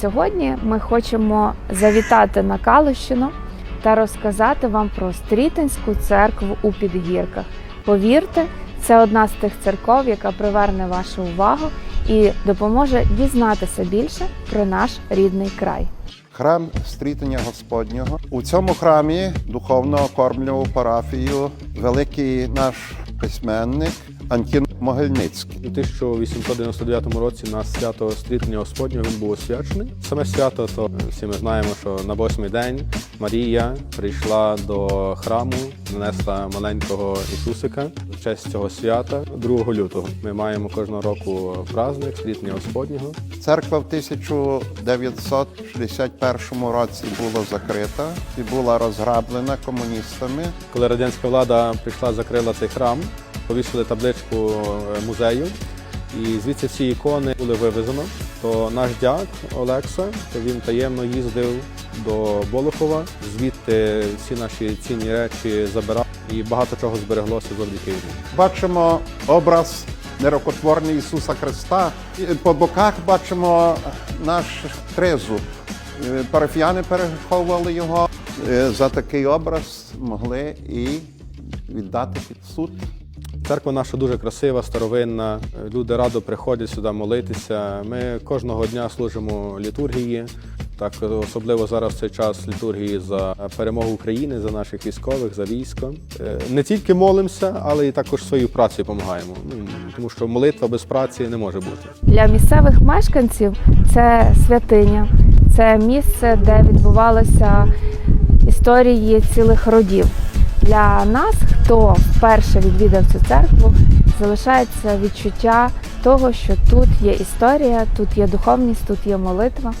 Сьогодні ми хочемо завітати на Калущину та розказати вам про Стрітинську церкву у Підгірках. Повірте, це одна з тих церков, яка приверне вашу увагу і допоможе дізнатися більше про наш рідний край. Храм стрітення Господнього. У цьому храмі духовно окормлював парафію великий наш письменник Антін Могильницький. У 1899 році на свято стрітення Господнього він був освячений. Саме свято, то е, всі ми знаємо, що на восьмий день Марія прийшла до храму, нанесла маленького Ісусика в честь цього свята 2 лютого. Ми маємо кожного року праздник стрітення Господнього. Церква в 1961 році була закрита і була розграблена комуністами. Коли радянська влада прийшла, закрила цей храм, повісили табличку е, музею. І звідси всі ікони були вивезено. То наш дяк Олекса, то він таємно їздив до Болохова, звідти всі наші цінні речі забирав, і багато чого збереглося завдяки йому. Бачимо образ нерокотворний Ісуса Христа. По боках бачимо наш тризуб. Е, Парафіяни переховували його. Е, За такий образ могли і віддати під суд. Церква наша дуже красива, старовинна. Люди радо приходять сюди молитися. Ми кожного дня служимо літургії. Так, особливо зараз в цей час літургії за перемогу України, за наших військових, за військо. Е, Не тільки молимося, але і також своєю працею допомагаємо. Ну, Тому що молитва без праці не може бути. Для місцевих мешканців це святиня, це місце, де відбувалися історії цілих родів. Для нас, хто вперше відвідав цю церкву, залишається відчуття того, що тут є історія, тут є духовність, тут є молитва.